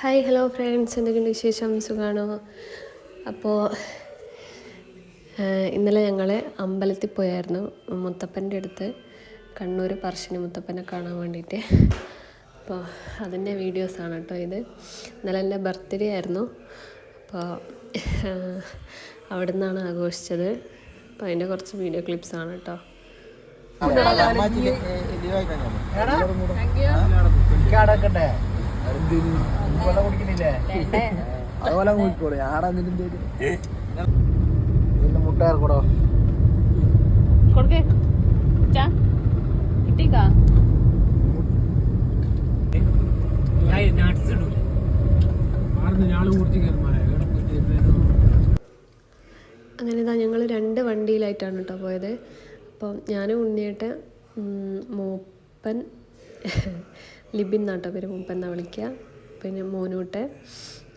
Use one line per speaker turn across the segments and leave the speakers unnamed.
Hi hello friends എന്തൊക്കെയുണ്ട് വിശേഷം? സുഖമാണോ അപ്പോൾ ഇന്നലെ ഞങ്ങൾ അമ്പലത്തിൽ പോയായിരുന്നു. മുത്തപ്പന്റെ അടുത്ത് കണ്ണൂർ പറശ്ശിനി മുത്തപ്പനെ കാണാൻ വേണ്ടിയിട്ട്. അപ്പോൾ അതിന്റെ വീഡിയോസാണ് കേട്ടോ ഇത്. ഇന്നലെ എന്റെ ബർത്ത്ഡേ ആയിരുന്നു. അപ്പോൾ അവിടെ നിന്നാണ് ആഘോഷിച്ചത്. അപ്പോൾ അതിന്റെ കുറച്ച് വീഡിയോ ക്ലിപ്സാണ് കേട്ടോ.
അടക്കട്ടെ കുടിക്കുന്നില്ലേ അതുപോലെ കുടിക്കോളൂ ഞാടാ
ചാ കിട്ടിക്കാ
അങ്ങനെ ഇതാ ഞങ്ങൾ രണ്ട് വണ്ടിയിലായിട്ടാണ് കേട്ടോ പോയത്. അപ്പം ഞാനും ഉണ്ണിയിട്ട് മൂപ്പൻ ലിബിൻ എന്നാട്ടോ പേര് മൂപ്പൻ എന്നാണ് വിളിക്കുക പിന്നെ മോനൂട്ടെ.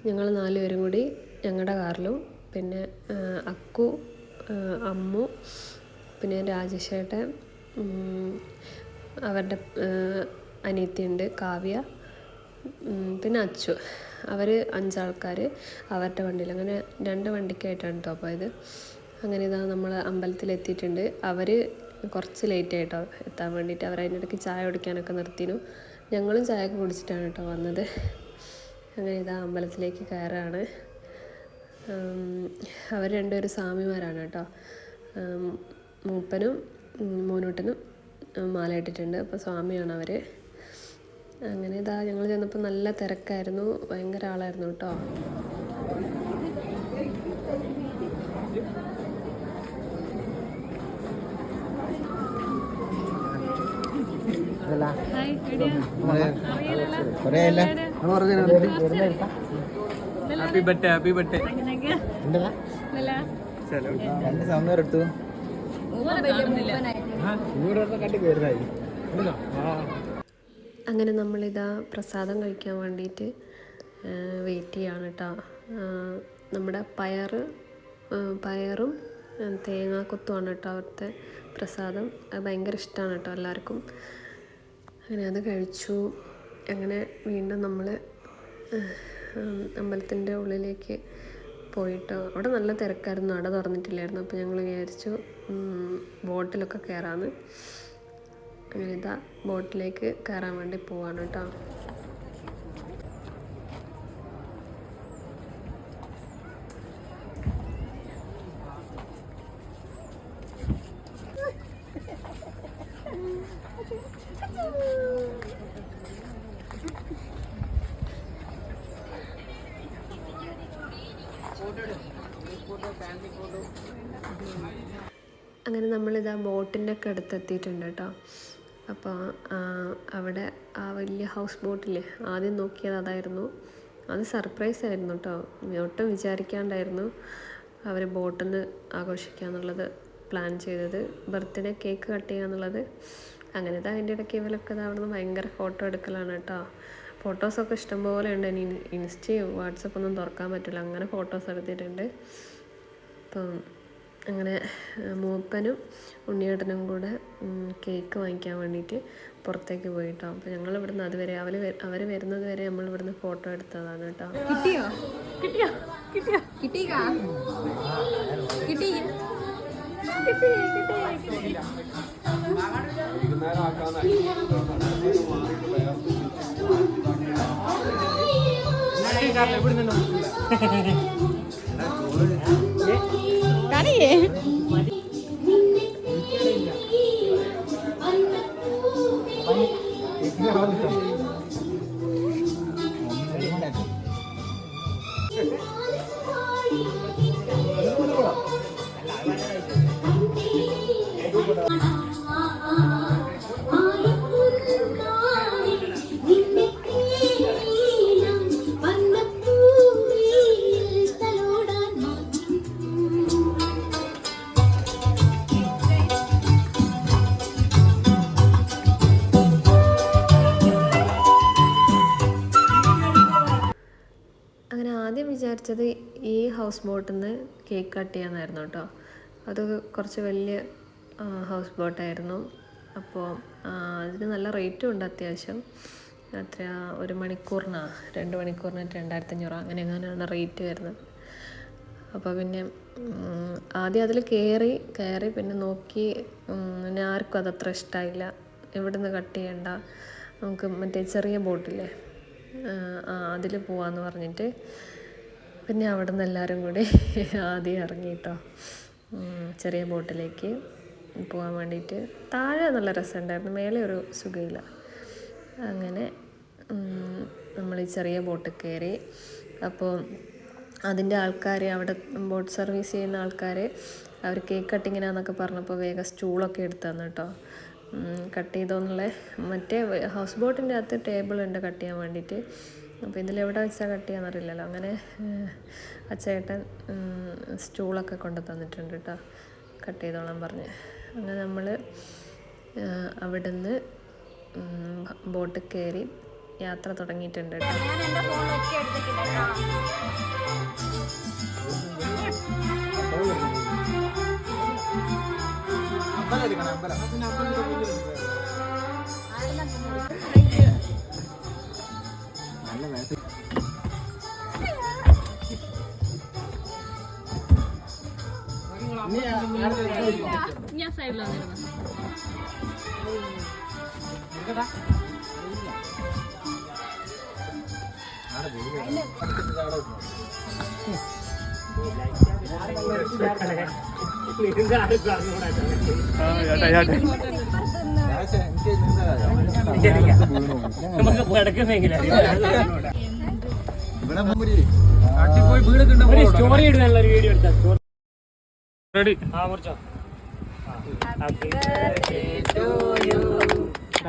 ഞങ്ങൾ നാലുപേരും കൂടി ഞങ്ങളുടെ കാറിലും. പിന്നെ അക്കു അമ്മു പിന്നെ രാജേഷേട്ടൻ അവരുടെ അനിയത്തിയുണ്ട് കാവ്യ പിന്നെ അച്ചു. അവർ അഞ്ചാൾക്കാർ അവരുടെ വണ്ടിയിൽ അങ്ങനെ രണ്ട് വണ്ടിക്കായിട്ടാണ് കേട്ടോ പോയത്. അങ്ങനെ ഇതാ നമ്മൾ അമ്പലത്തിൽ എത്തിയിട്ടുണ്ട് അവർ കുറച്ച് ലേറ്റ് ആയിട്ടോ എത്താൻ വേണ്ടിയിട്ട്. അവർ അതിനിടയ്ക്ക് ചായ കുടിക്കാനൊക്കെ നിർത്തിനു. ഞങ്ങളും ചായ കുടിച്ചിട്ടാണ് കേട്ടോ വന്നത്. അങ്ങനെ ഇതാ അമ്പലത്തിലേക്ക് കയറാണ്. അവർ രണ്ടുപേരും സ്വാമിമാരാണ് കേട്ടോ. മൂപ്പനും മോനൂട്ടനും ഉം, മാല ഇട്ടിട്ടുണ്ട്. അപ്പോൾ സ്വാമിയാണ് അവർ അങ്ങനെ ഇതാ ഞങ്ങൾ ചെന്നപ്പോൾ നല്ല തിരക്കായിരുന്നു. ഭയങ്കര ആളായിരുന്നു കേട്ടോ
കൊറേ അല്ല
ഹാപ്പി ബർത്ത്ഡേ ഹാപ്പി ബർത്ത്ഡേ
രണ്ട് സമയം എടുത്തു
അങ്ങനെ നമ്മളിതാ പ്രസാദം കഴിക്കാൻ വേണ്ടിയിട്ട് വെയിറ്റ് ചെയ്യാണ് കേട്ടോ നമ്മുടെ പയർ പയറും തേങ്ങാക്കൊത്തുമാണ് കേട്ടോ അവിടുത്തെ പ്രസാദം. അത് ഭയങ്കര ഇഷ്ടമാണ് കേട്ടോ എല്ലാവർക്കും. അങ്ങനെ അത് കഴിച്ചു. അങ്ങനെ വീണ്ടും നമ്മൾ അമ്പലത്തിന്റെ ഉള്ളിലേക്ക് പോയിട്ട് അവിടെ നല്ല തിരക്കായിരുന്നു. അട തുറന്നിട്ടില്ലായിരുന്നു. അപ്പോൾ ഞങ്ങൾ വിചാരിച്ചു ബോട്ടിലൊക്കെ കയറാമെന്ന് അങ്ങനെ ഇതാ ബോട്ടിലേക്ക് കയറാൻ വേണ്ടി പോവാണ് കേട്ടോ. അങ്ങനെ നമ്മളിതാ ബോട്ടിന്റെ ഒക്കെ അടുത്തെത്തിയിട്ടുണ്ട് കേട്ടോ. അപ്പോൾ അവിടെ ആ വലിയ ഹൗസ് ബോട്ടില്ലേ ആദ്യം നോക്കിയത് അതായിരുന്നു. അത് സർപ്രൈസ് ആയിരുന്നു കേട്ടോ. ഒട്ടും വിചാരിക്കാണ്ടായിരുന്നു അവർ ബോട്ടിൽ നിന്ന് ആഘോഷിക്കുക എന്നുള്ളത് പ്ലാൻ ചെയ്തത്. ബർത്ത്ഡേ കേക്ക് കട്ട് ചെയ്യുക എന്നുള്ളത് അങ്ങനെ അതിന്റെ ഇടയ്ക്ക് ഇവരൊക്കെ അവിടെ നിന്ന് ഭയങ്കര ഫോട്ടോ എടുക്കലാണ് കേട്ടോ. ഫോട്ടോസൊക്കെ ഇഷ്ടംപോലെ ഉണ്ട്. ഇനി ഇൻസ്റ്റയും വാട്സപ്പൊന്നും തുറക്കാൻ പറ്റില്ല. അങ്ങനെ ഫോട്ടോസ് എടുത്തിട്ടുണ്ട്. അപ്പം അങ്ങനെ മൂപ്പനും ഉണ്ണിയേട്ടനും കൂടെ കേക്ക് വാങ്ങിക്കാൻ വേണ്ടിയിട്ട് പുറത്തേക്ക് പോയിട്ടോ. അപ്പോൾ ഞങ്ങൾ ഇവിടുന്ന് അതുവരെ അവർ അവർ വരുന്നത് വരെ നമ്മൾ ഇവിടുന്ന് ഫോട്ടോ എടുത്തതാണ് കേട്ടോ.
കിട്ടിയോ? കിട്ടിയോ? കിട്ടിയോ? കിട്ടിക്കാ കിട്ടി കറിയേ
അങ്ങനെ ആദ്യം വിചാരിച്ചത് ഈ ഹൗസ് ബോട്ടിൽ നിന്ന് കേക്ക് കട്ട് ചെയ്യാമെന്നായിരുന്നു കേട്ടോ. അത് കുറച്ച് വലിയ ഹൗസ് ബോട്ടായിരുന്നു. അപ്പോൾ അതിന് നല്ല റേറ്റും ഉണ്ട് അത്യാവശ്യം. അത്ര ഒരു മണിക്കൂറിനാ? രണ്ട് മണിക്കൂറിന് രണ്ടായിരത്തി അഞ്ഞൂറ് അങ്ങനെ അങ്ങനെയാണ് റേറ്റ് വരുന്നത്. അപ്പോൾ പിന്നെ ആദ്യം അതിൽ കയറി കയറി പിന്നെ നോക്കി പിന്നെ ആർക്കും അതത്ര ഇഷ്ടമായില്ല ഇവിടുന്ന് കട്ട് ചെയ്യണ്ട? നമുക്ക് മറ്റേ ചെറിയ ബോട്ടില്ലേ? അതിൽ പോവാന്ന് പറഞ്ഞിട്ട് പിന്നെ അവിടെ നിന്ന് എല്ലാവരും കൂടി ആദ്യം ഇറങ്ങി കേട്ടോ ചെറിയ ബോട്ടിലേക്ക് പോകാൻ വേണ്ടിയിട്ട്. താഴെ നല്ല രസമുണ്ടായിരുന്നു. മേലെ ഒരു സുഖമില്ല അങ്ങനെ നമ്മൾ ഈ ചെറിയ ബോട്ട് കയറി. അപ്പോൾ അതിന്റെ ആൾക്കാർ അവിടെ ബോട്ട് സർവീസ് ചെയ്യുന്ന ആൾക്കാർ അവർ കേക്ക് കട്ടിങ്ങിനാന്നൊക്കെ പറഞ്ഞപ്പോൾ വേഗം സ്റ്റൂളൊക്കെ എടുത്തു തന്നു കേട്ടോ. കട്ട് ചെയ്തോന്നുള്ള മറ്റേ ഹൗസ് ബോട്ടിന്റെ അകത്ത് ടേബിൾ ഉണ്ട് കട്ട് ചെയ്യാൻ വേണ്ടിയിട്ട്. അപ്പോൾ ഇതിലെവിടെ വെച്ചാൽ കട്ട് ചെയ്യാന്നറിയില്ലല്ലോ. അങ്ങനെ അച്ചേട്ടൻ സ്റ്റൂളൊക്കെ കൊണ്ട് തന്നിട്ടുണ്ട് കേട്ടോ കട്ട് ചെയ്തോളാൻ പറഞ്ഞ്. അങ്ങനെ നമ്മൾ അവിടുന്ന് ബോട്ടിൽ കയറി യാത്ര തുടങ്ങിയിട്ടുണ്ട് കേട്ടോ
അമ്പലം നല്ല മേത്ത്
ഞാൻ സൈഡിൽ വന്നിരുന്നു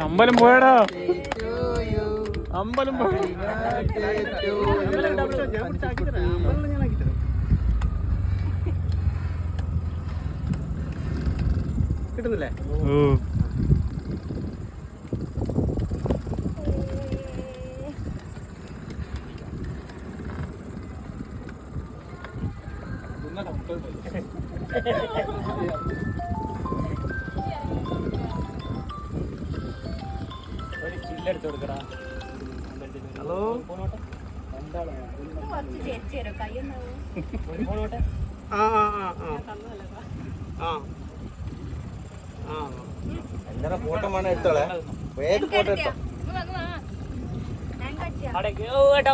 അമ്പലം പോയടാ. അമ്പലം പോയ
കിട്ടുന്നില്ലേ?
ഓ. ഹലോ?
ആ ആ ആ ആ. എല്ലാരും ഫോട്ടോ വേണം എടുത്തോളെ? വേഗം ഫോട്ടോ എടുത്തോ?
ഞാൻ കട്ടിയാ
അവിടെ. ഓ ഏട്ടാ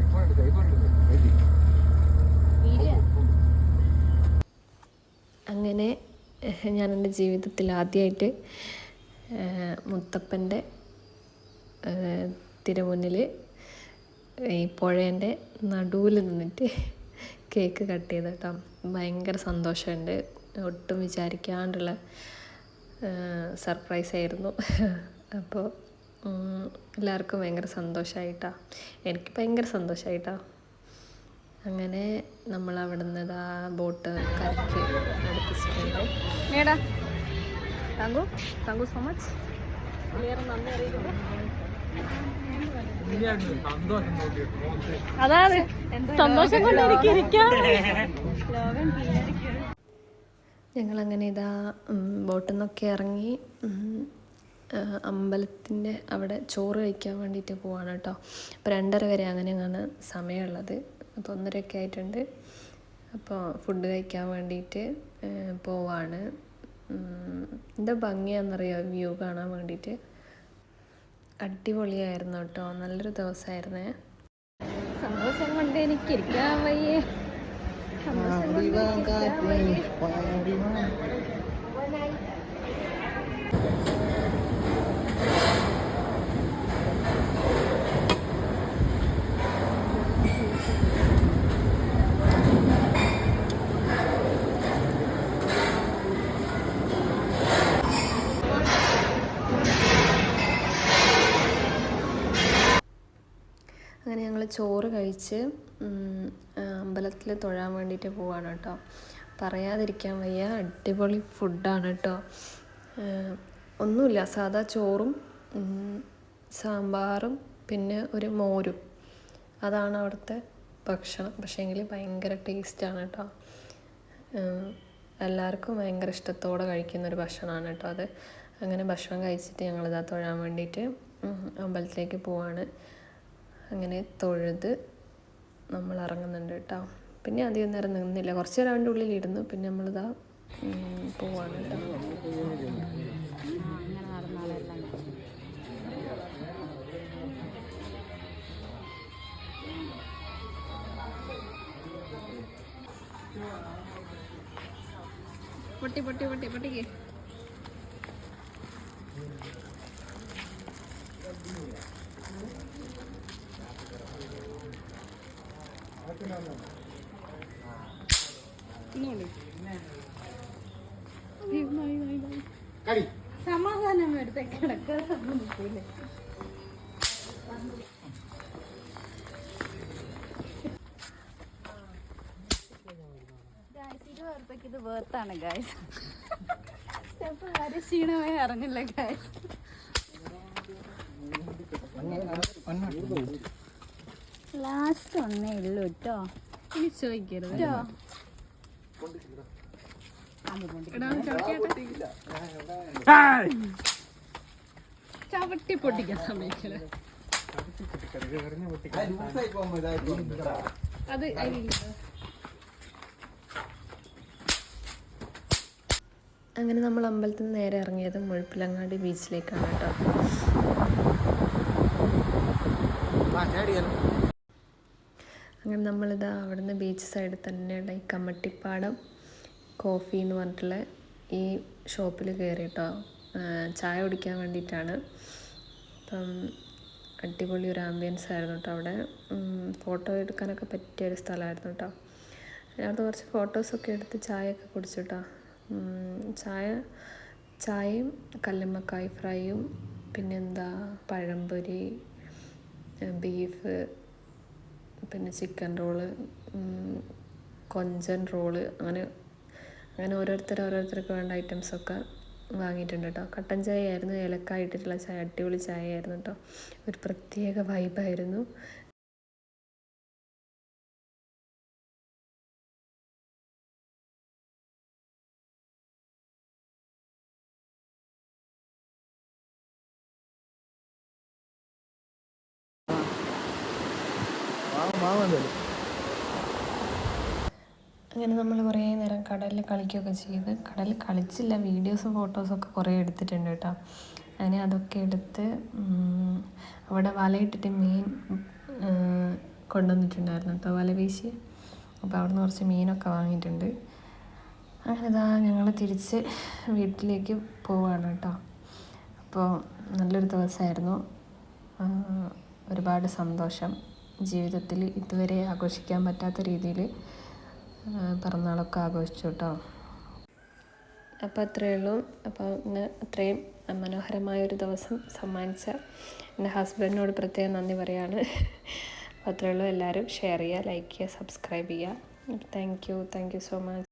ഐഫോൺ
അങ്ങനെ ഞാൻ എന്റെ ജീവിതത്തിൽ ആദ്യമായിട്ട് മുത്തപ്പന്റെ തിരുമുന്നിൽ ഈ പുഴേന്റെ നടുവിൽ നിന്നിട്ട് കേക്ക് കട്ട് ചെയ്ത് കേട്ടോ. ഭയങ്കര സന്തോഷമുണ്ട്. ഒട്ടും വിചാരിക്കാണ്ടുള്ള സർപ്രൈസ് ആയിരുന്നു. അപ്പോൾ എല്ലാവർക്കും ഭയങ്കര സന്തോഷമായിട്ടാ എനിക്ക് ഭയങ്കര സന്തോഷമായിട്ടാ അങ്ങനെ നമ്മൾ അവിടുന്ന് ആ ബോട്ട് കരയ്ക്ക് അടുപ്പിച്ചിട്ടുണ്ട്.
മേടാ താങ്കു താങ്കു സോ മച്ച് അതാണ്. സന്തോഷം കൊണ്ട് എനിക്ക് ഇരിക്കാം. ലോകം
ഞങ്ങളങ്ങനെ ഇതാ ബോട്ടിൽ നിന്നൊക്കെ ഇറങ്ങി അമ്പലത്തിന്റെ അവിടെ ചോറ് കഴിക്കാൻ വേണ്ടിയിട്ട് പോവാണ് കേട്ടോ. അപ്പോൾ രണ്ടര വരെ അങ്ങനെയാണ് സമയമുള്ളത്. അപ്പോൾ ഒന്നരയൊക്കെ ആയിട്ടുണ്ട്. അപ്പോൾ ഫുഡ് കഴിക്കാൻ വേണ്ടിയിട്ട് പോവാണ്. എന്താ ഭംഗിയാണെന്നറിയോ വ്യൂ കാണാൻ വേണ്ടിയിട്ട് അടിപൊളിയായിരുന്നു കേട്ടോ. നല്ലൊരു ദിവസമായിരുന്നേ
സന്തോഷം കൊണ്ട് എനിക്കിരിക്കാൻ വയ്യേ. Pariwang ka, 25.
അങ്ങനെ ഞങ്ങൾ ചോറ് കഴിച്ച് അമ്പലത്തിൽ തൊഴാൻ വേണ്ടിയിട്ട് പോവാണ് കേട്ടോ. പറയാതിരിക്കാൻ വയ്യ അടിപൊളി ഫുഡാണ് കേട്ടോ. ഒന്നുമില്ല സാധാ ചോറും സാമ്പാറും പിന്നെ ഒരു മോരും. അതാണ് അവിടുത്തെ ഭക്ഷണം. പക്ഷേ പക്ഷേങ്കിൽ ഭയങ്കര ടേസ്റ്റാണ് കേട്ടോ. എല്ലാവർക്കും ഭയങ്കര ഇഷ്ടത്തോടെ കഴിക്കുന്ന ഒരു ഭക്ഷണമാണ് കേട്ടോ അത്. അങ്ങനെ ഭക്ഷണം കഴിച്ചിട്ട് ഞങ്ങളിതാ തൊഴാൻ വേണ്ടിയിട്ട് അമ്പലത്തിലേക്ക് പോവാണ്. അങ്ങനെ തൊഴുത് നമ്മൾ ഇറങ്ങുന്നുണ്ട് കേട്ടോ. പിന്നെ അധികം നേരം നിന്നില്ല. കുറച്ച് നേരം അവന്റെ ഉള്ളിലിരുന്നു. പിന്നെ നമ്മളിതാ പോവാണ് കേട്ടോ.
പൊട്ടി പൊട്ടി പൊട്ടി പൊട്ടിക്ക് സമാധാനം എടുത്ത കിടക്കാൻ സമ്മതിക്കൂലേ ഇരുപത് ഇത് വേർത്താണ് ഗായ്സ് സ്റ്റെപ്പ് ആരും ക്ഷീണമായി അറിഞ്ഞില്ല ഗായ്സ് ലാസ്റ്റ് ഒന്നേ ഉള്ളൂ കേട്ടോ ഇനി ചോദിക്കരുത്. കേട്ടോ ചവിട്ടി പൊട്ടിക്കാൻ
സമയത്തിൽ.
അത്
അങ്ങനെ നമ്മൾ അമ്പലത്തിൽ നിന്ന് നേരെ ഇറങ്ങിയത് മുഴപ്പിലങ്ങാടി ബീച്ചിലേക്കാണ് കേട്ടോ. അങ്ങനെ നമ്മളിതാ അവിടുന്ന് ബീച്ച് സൈഡിൽ തന്നെയുള്ള ഈ കമ്മട്ടിപ്പാടം കോഫി എന്ന് പറഞ്ഞിട്ടുള്ള ഈ ഷോപ്പിൽ കയറി കേട്ടോ. ചായ കുടിക്കാൻ വേണ്ടിയിട്ടാണ്. അപ്പം അടിപൊളി ഒരു ആംബിയൻസ് ആയിരുന്നു കേട്ടോ അവിടെ. ഫോട്ടോ എടുക്കാനൊക്കെ പറ്റിയ ഒരു സ്ഥലമായിരുന്നു കേട്ടോ അതിനകത്ത് കുറച്ച് ഫോട്ടോസൊക്കെ എടുത്ത് ചായയൊക്കെ കുടിച്ചു കേട്ടോ ചായ ചായയും കല്ലുമ്മക്കായ് ഫ്രൈയും പിന്നെന്താ പഴംപൊരി ബീഫ് പിന്നെ ചിക്കൻ റോൾ കൊഞ്ചൻ റോൾ അങ്ങനെ അങ്ങനെ ഓരോരുത്തർ ഓരോരുത്തർക്ക് വേണ്ട ഐറ്റംസൊക്കെ വാങ്ങിയിട്ടുണ്ട് കേട്ടോ കട്ടൻ ചായ ആയിരുന്നു ഏലക്കായ ഇട്ടിട്ടുള്ള ചായ അടിപൊളി ചായ ആയിരുന്നു കേട്ടോ ഒരു പ്രത്യേക വൈബായിരുന്നു അങ്ങനെ നമ്മൾ കുറേ നേരം കടലിൽ കളിക്കുകയൊക്കെ ചെയ്ത് കടലിൽ കളിച്ചില്ല വീഡിയോസും ഫോട്ടോസൊക്കെ കുറേ എടുത്തിട്ടുണ്ട് കേട്ടോ. അങ്ങനെ അതൊക്കെ എടുത്ത് അവിടെ വലയിട്ടിട്ട് മീൻ കൊണ്ടുവന്നിട്ടുണ്ടായിരുന്നു കേട്ടോ വല വീശി അപ്പോൾ അവിടുന്ന് കുറച്ച് മീനൊക്കെ വാങ്ങിയിട്ടുണ്ട്. അങ്ങനെ ഇതാ ഞങ്ങൾ തിരിച്ച് വീട്ടിലേക്ക് പോവാണ് കേട്ടോ. അപ്പോൾ നല്ലൊരു ദിവസമായിരുന്നു. ഒരുപാട് സന്തോഷം. ജീവിതത്തിൽ ഇതുവരെ ആഘോഷിക്കാൻ പറ്റാത്ത രീതിയിൽ പിറന്നാളൊക്കെ ആഘോഷിച്ചു കേട്ടോ. അപ്പോൾ അത്രയേ ഉള്ളൂ. അപ്പോൾ ഇന്ന് അത്രയും മനോഹരമായ ഒരു ദിവസം സമ്മാനിച്ച എന്റെ ഹസ്ബൻഡിനോട് പ്രത്യേകം നന്ദി പറയാണ്. അപ്പോൾ അത്രയേ ഉള്ളൂ. എല്ലാവരും ഷെയർ ചെയ്യുക ലൈക്ക് ചെയ്യുക സബ്സ്ക്രൈബ് ചെയ്യുക. Thank you. Thank you so much.